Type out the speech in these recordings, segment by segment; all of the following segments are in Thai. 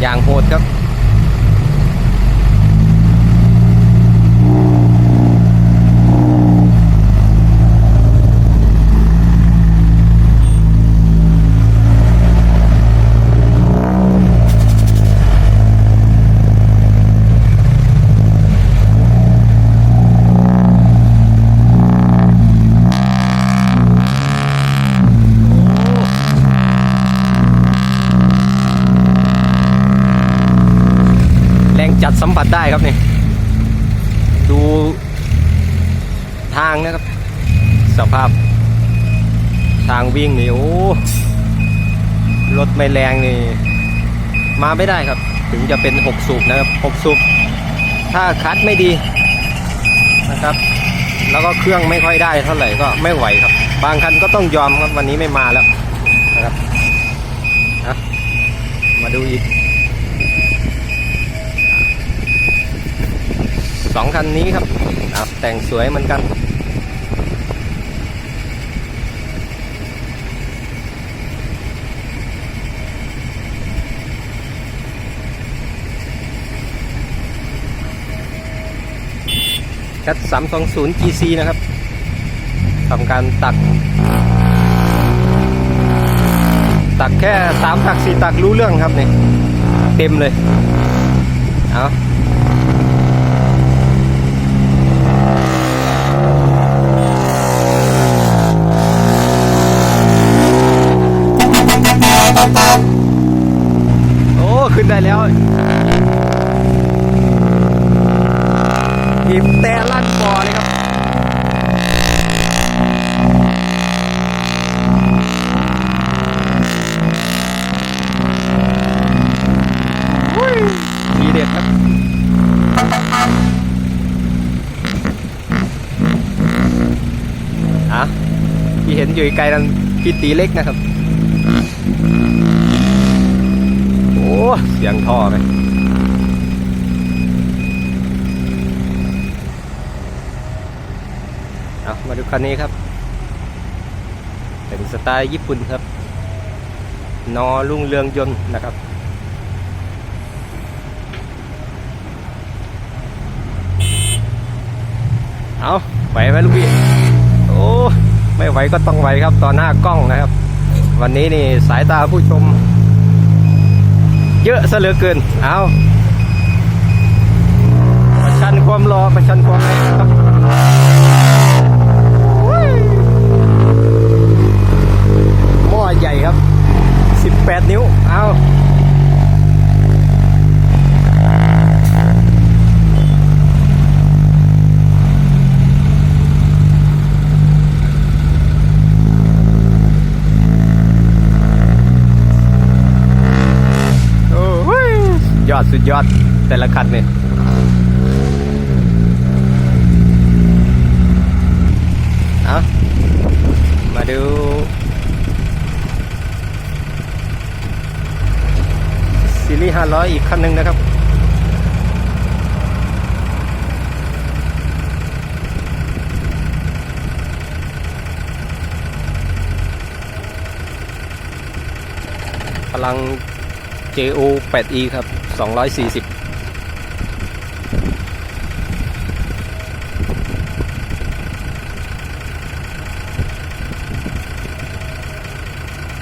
อย่างโหดครับ สัมผัสได้ครับนี่ ดูทางนะครับ สภาพ ทางวิ่งนี่โอ้รถไม่แรงนี่ มาไม่ได้ครับ ถึงจะเป็น 6 สูบนะครับ 6 สูบ ถ้าคัดไม่ดีนะครับ แล้วก็เครื่องไม่ค่อยได้เท่าไหร่ก็ไม่ไหวครับ บางคันก็ต้องยอมครับวันนี้ไม่มาแล้วนะครับนะมาดูอีก สองคันนี้ครับแต่งสวยเหมือนกันแคท320 GC นะครับทำการตัก ตักแค่สามตักสี่ตักรู้เรื่องครับนี่ เต็มเลย เอา แล้วหีบแต่ลั่นปอเลยครับอุ้ยทีเด็ดครับอะที่เห็นอยู่ไกลนั้นพี่ตีเล็กนะครับ เสียงท่อไหมเอามาดูคันนี้ครับ เป็นสไตล์ญี่ปุ่นครับ นอรุ่งเรืองยนต์นะครับเอาไหวไหมลูกพี่ โอ้ ไม่ไหวก็ต้องไหวครับ ต่อหน้ากล้องนะครับ วันนี้นี่สายตาผู้ชม เยอะซะเหลือเกิน เอาประชันความรอประชันความแรงหม้อใหญ่ครับ 18 นิ้ว เอา ดสุดยอดแต่ละคันเนี่ยเอามาดูซีรีส์500 อีกคันหนึ่งนะครับพลัง JO 8E ครับ 240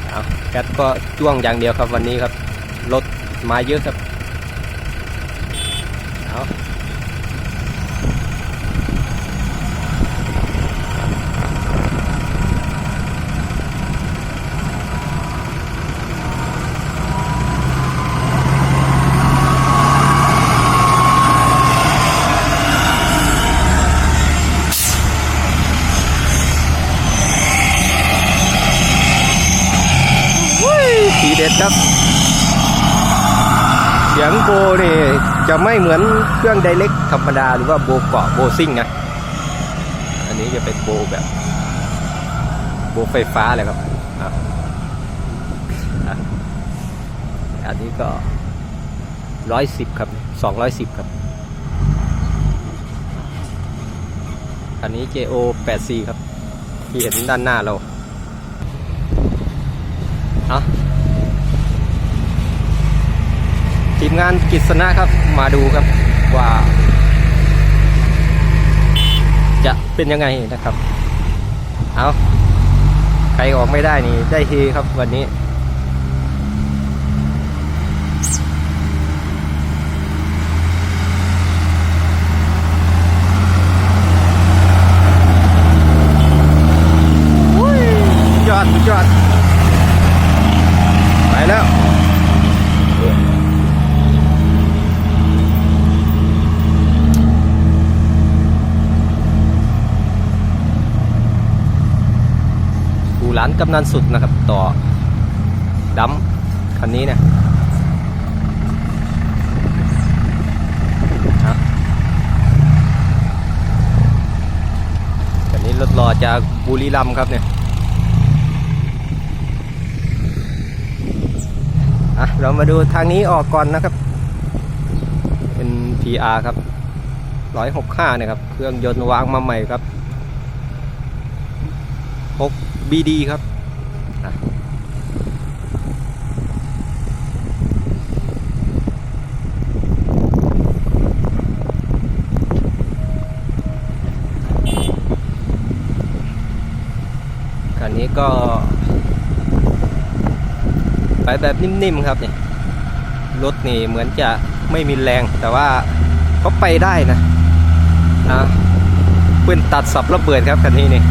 เอาแคทก็จ้วงอย่างเดียวครับวันนี้ครับ รถมาเยอะครับ เด็ดครับ เสียงโบนี่จะไม่เหมือนเครื่องไดเล็กธรรมดาหรือว่าโบเกาะโบซิ่งนะอันนี้จะเป็นโบแบบโบไฟฟ้าเลยครับอันนี้ก็ร้อยสิบครับสองร้อยสิบครับ อันนี้ JO 8 4 ครับที่เห็นด้านหน้าเราอะ ทีมงานกิษณะครับมาดูครับว่า จะเป็นยังไงนะครับ เอาใครออกไม่ได้นี่ได้เฮครับวันนี้ยอดยอด ไปแล้ว กู ร้านกำนันสุดนะครับ ต่อดัมคันนี้นี่ยเอาคันนี้รถรอจากบุรีรัมย์ครับเนี่ยอะเรามาดูทางนี้ออกก่อนนะครับ เป็น PR ครับ165นะครับ เครื่องยนต์วางมาใหม่ครับ6 BD ครับคันนี้ก็ ไปแบบนิ่มๆครับเนี่ยรถนี่เหมือนจะไม่มีแรงแต่ว่าก็ไปได้นะนะปืนตัดสับระเบิดครับคันนี้นี่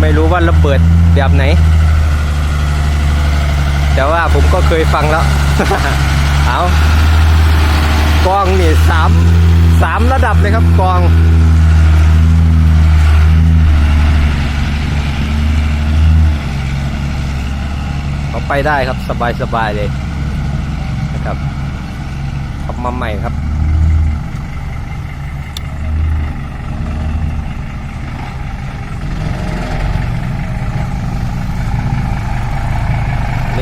ไม่รู้ว่าระเบิดแบบไหน แต่ว่าผมก็เคยฟังแล้ว เอากองนี่สามสามระดับเลยครับกองเขาไปได้ครับสบายสบายเลยนะครับขับมาใหม่ครับ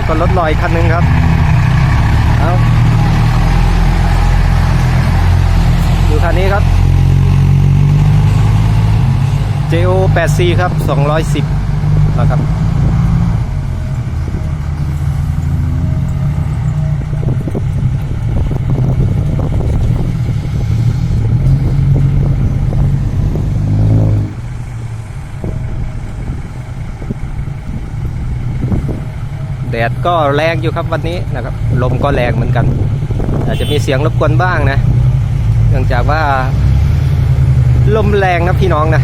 นี่ก็รถลอยคันหนึ่งครับ เอาดูคันนี้ครับ JO 8C ครับ 210นะครับ ดดก็แรงอยู่ครับวันนี้นะครับ ลมก็แรงเหมือนกัน อาจจะมีเสียงรบกวนบ้างนะเนื่องจากว่า ลมแรงนะพี่น้องนะ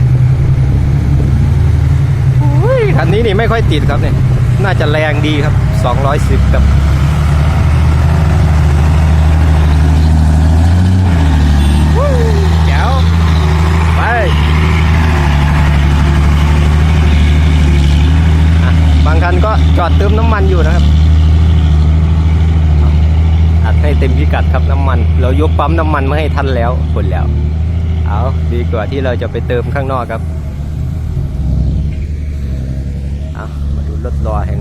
อุ้ยคันนี้นี่ไม่ค่อยติดครับเนี่ยน่าจะแรงดีครับ 210ครับวู้แจ๋วไป อะบาง คันก็จอดเติมน้ำมันอยู่นะครับอัดให้เต็มพิกัดครับน้ำมัน เรายกปั๊มน้ำมันมาให้ท่านแล้วผลแล้ว เอาดีกว่าที่เราจะไปเติมข้างนอกครับเอามาดูรถรอแห่ง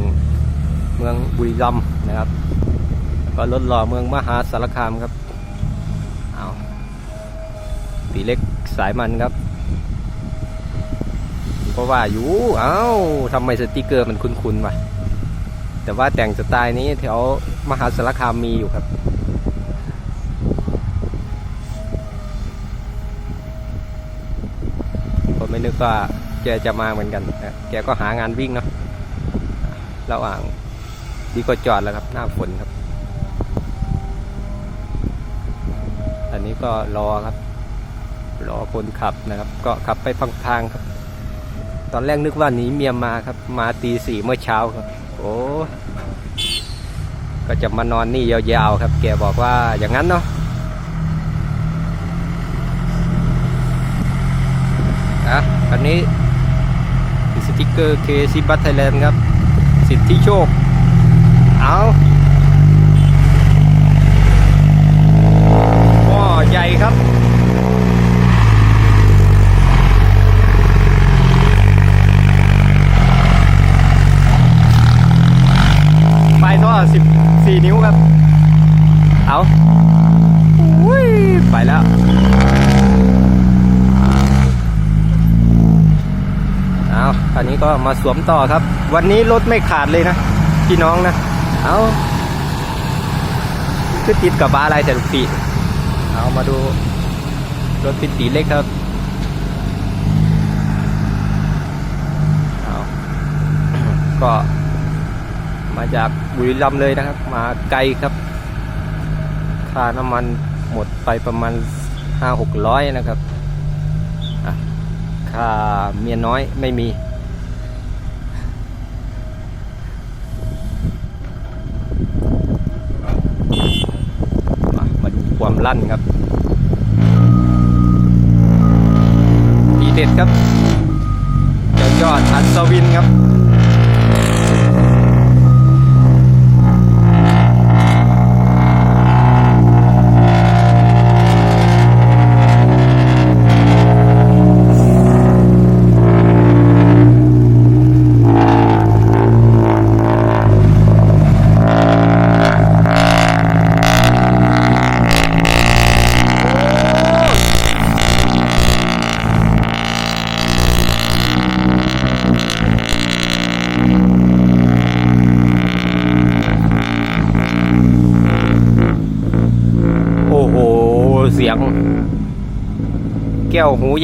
เมืองบุรีรัมย์นะครับแล้วก็รถรอเมืองมหาสารคามครับเอาตีเล็กสายมันครับ เพราะว่าอยู่ เอ้าทำไมสติกเกอร์มันคุ้นๆวะแต่ว่าแต่งสไตล์นี้แถวมหาสารคามมีอยู่ครับ ผมไม่นึกว่าแกจะมาเหมือนกันนะแกก็หางานวิ่งเนาะระหว่างดีก็จอดแล้วครับ หน้าฝนครับ อันนี้ก็รอครับ รอคนขับนะครับ ก็ขับไปพังๆครับ ตอนแรกนึกว่าหนีเมียมาครับ มาตีสี่เมื่อเช้าครับ โอ้ก็จะมานอนนี่ยาวๆครับ แกบอกว่าอย่างนั้นเนาะอะอันนี้สติกเกอร์เคซีบัตไทยแลนด์ครับ สิทธิโชค เอาก็ใหญ่ครับ ปลายท่อ14 นิ้วครับ เอาอุ้ย ไปแล้ว เอาคราวนี้ก็มาสวมต่อครับ วันนี้รถไม่ขาดเลยนะพี่น้องนะ เอาคือติดกับบ้าอะไรแต่ลูกปีเอามาดูรถติดตีเล็กครับเอาก็มาจากบุรีรัมย์เลยนะครับ มาไกลครับค่าน้ำมันหมดไปประมาณห้าหกร้อยนะครับค่าเมียน้อยไม่มี มามาดูความ ลั่นครับทีเด็ดครับเจ้ายอดอัศวินครับ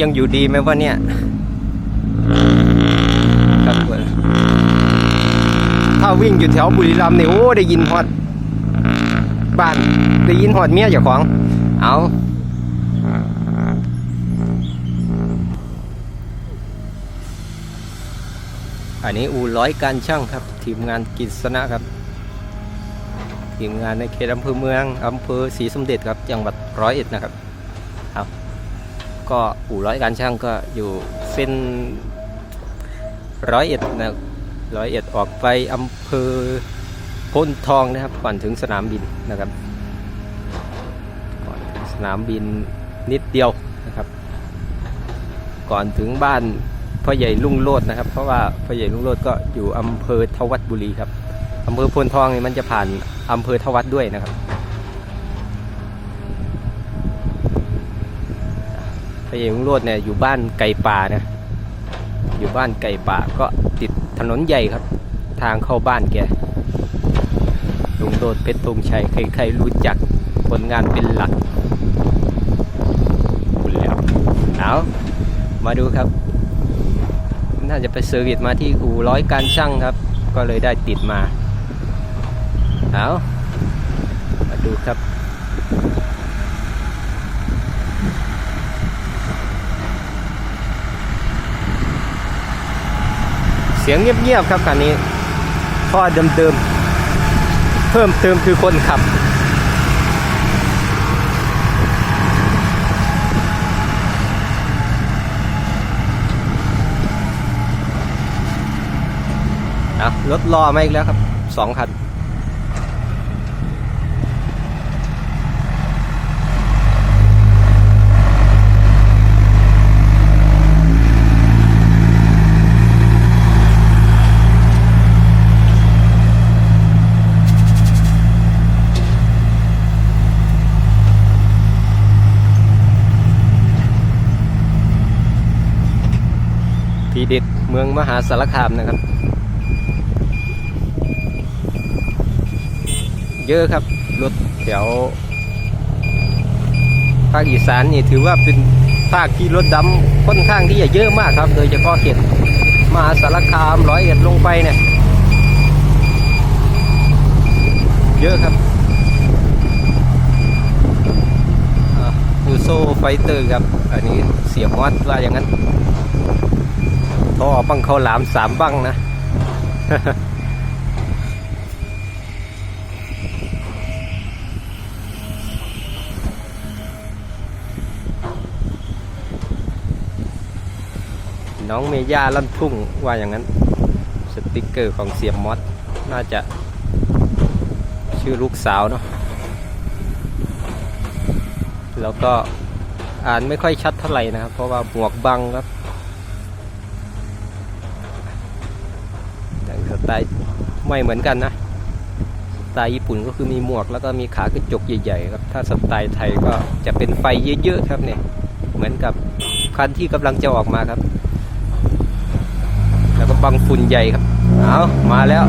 ยังอยู่ดีไหมวะเนี่ยครับถ้าวิ่งอยู่แถวบุรีรัมย์เนี่ยโอ้ได้ยินฮอดบ้านได้ยินฮอดเมียเจ้าของ เอาอันนี้อูร้อยการช่างครับ ทีมงานกิษณะครับ ทีมงานในเขตอำเภอเมืองอำเภอศรีสมเด็จครับจังหวัดร้อยเอ็ดนะครับ ก็อู่ร้อยการช่างก็อยู่เส้นร้อยเอ็ดนะร้อยเอ็ดออกไปอำเภอพ้นทองนะครับ ก่อนถึงสนามบินนะครับก่อนถึงสนามบินนิดเดียวนะครับ ก่อนถึงบ้านพ่อใหญ่ลุงโลดนะครับ เพราะว่าพ่อใหญ่ลุงโลดก็อยู่อำเภอทวัดบุรีครับอำเภอพนทองนี่มันจะผ่านอำเภอทวัดด้วยนะครับ พระเอกลุงโรดเนี่ยอยู่บ้านไก่ป่านะอยู่บ้านไก่ป่าก็ติดถนนใหญ่ครับ ทางเข้าบ้านแกลุงโรดเพชรธงชัยใครๆรู้จักผลงานเป็นหลักคุณแล้วเอามาดูครับน่าจะไปเซอร์วิสมาที่อู่ร้อยการช่างครับ ก็เลยได้ติดมาเอามาดูครับ สียงเงียบๆครับคันนี้ท่อเดิมๆ เพิ่มเติมคือคนขับนะรถรอมาอีกแล้วครับสองคัน ที เมืองมหาสารคามนะครับ เยอะครับรถแถวภาคอีสานนี่ถือว่าเป็นภาคที่รถดำค่อนข้างที่จะเยอะมากครับ โดยเฉพาะเขตมหาสารคามร้อยเอ็ดลงไปเนี่ยเยอะครับอูโซไฟเตอร์ครับ อันนี้เสียบมอดว่าอย่างนั้น ท่อบังเขาหลามสามบังนะ น้องเมย่าลั่นทุ่งว่าอย่างนั้น สติกเกอร์ของเสียมมอสน่าจะชื่อลูกสาวเนาะแล้วก็อ่านไม่ค่อยชัดเท่าไหร่นะครับ เพราะว่าหมวกบังครับ ไม่เหมือนกันนะสไตล์ญี่ปุ่นก็คือมีหมวกแล้วก็มีขากระจกใหญ่ๆครับ ถ้าสไตล์ไทยก็จะเป็นไฟเยอะๆครับเนี่ยเหมือนกับคันที่กำลังจะออกมาครับ แล้วก็บังฝุ่นใหญ่ครับเอามาแล้ว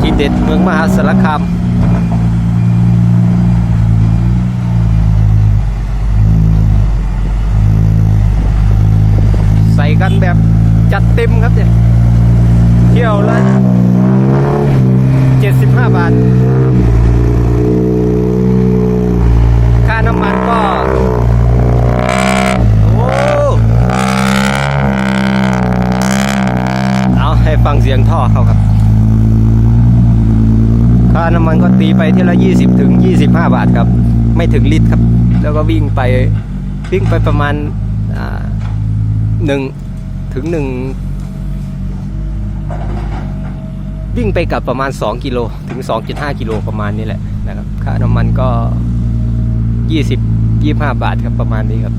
ทีเด็ดเมืองมหาสารคามใส่กันแบบจัดเต็มครับเนี่ย เที่ยวละเจ็ดสิบห้าบาท ค่าน้ำมันก็ โอ้เอาให้ฟังเสียงท่อเขาครับ ค่าน้ำมันก็ตีไปที่ละยี่สิบถึงยี่สิบห้าบาทครับ ไม่ถึงลิตรครับ แล้วก็วิ่งไป วิ่งไปประมาณหนึ่งถึงหนึ่ง วิ่งไปกับประมาณ 2 กิโลถึง 2.5 กิโลประมาณนี้แหละนะครับ ค่าน้ำมันก็ 20 25 บาทครับประมาณนี้ครับ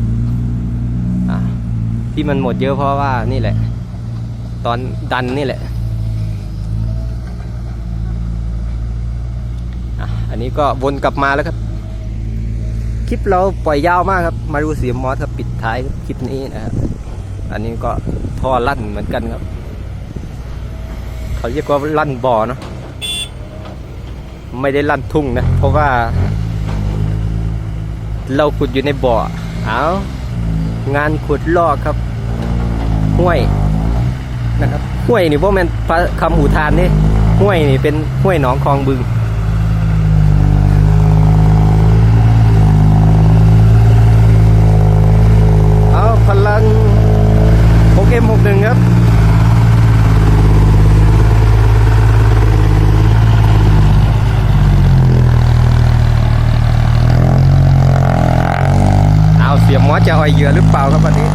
ที่มันหมดเยอะเพราะว่านี่แหละ ตอนดันนี่แหละอันนี้ก็วนกลับมาแล้วครับ คลิปเราปล่อยยาวมากครับ มาดูเสียงมอสครับปิดท้ายคลิปนี้นะครับอันนี้ก็ท่อลั่นเหมือนกันครับ เขาเรียกว่าลั่นบ่อเนาะไม่ได้ลั่นทุ่งนะ เพราะว่า เราขุดอยู่ในบ่อเอางานขุดลอกครับ ห้วยนะครับห้วยนี่พวกมันคำอุทานนี่ห้วยนี่เป็นห้วยหนองคลองบึง เอาพลัง 6M61 ครับ เอาเสียมอส จะอ่อยเหยื่อหรือเปล่าครับวันนี้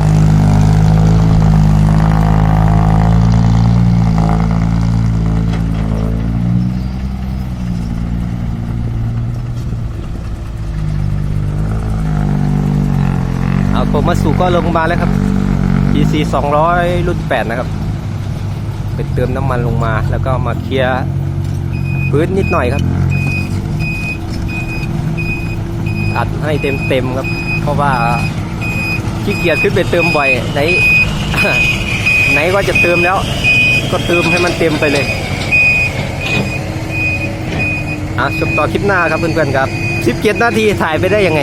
เอาโคมาสุก็ลงมาแล้วครับ PC 200 รุ่น 8 นะครับไปเติมน้ำมันลงมาแล้วก็มาเคลียร์พื้นนิดหน่อยครับอัดให้เต็มๆครับ เพราะว่า ขี้เกียจขึ้นไปเติมบ่อยไหนไหนก็จะเติมแล้ว ก็เติมให้มันเต็มไปเลยอะชมต่อคลิปหน้าครับเพื่อนๆครับ 17 นาทีถ่ายไปได้ยังไง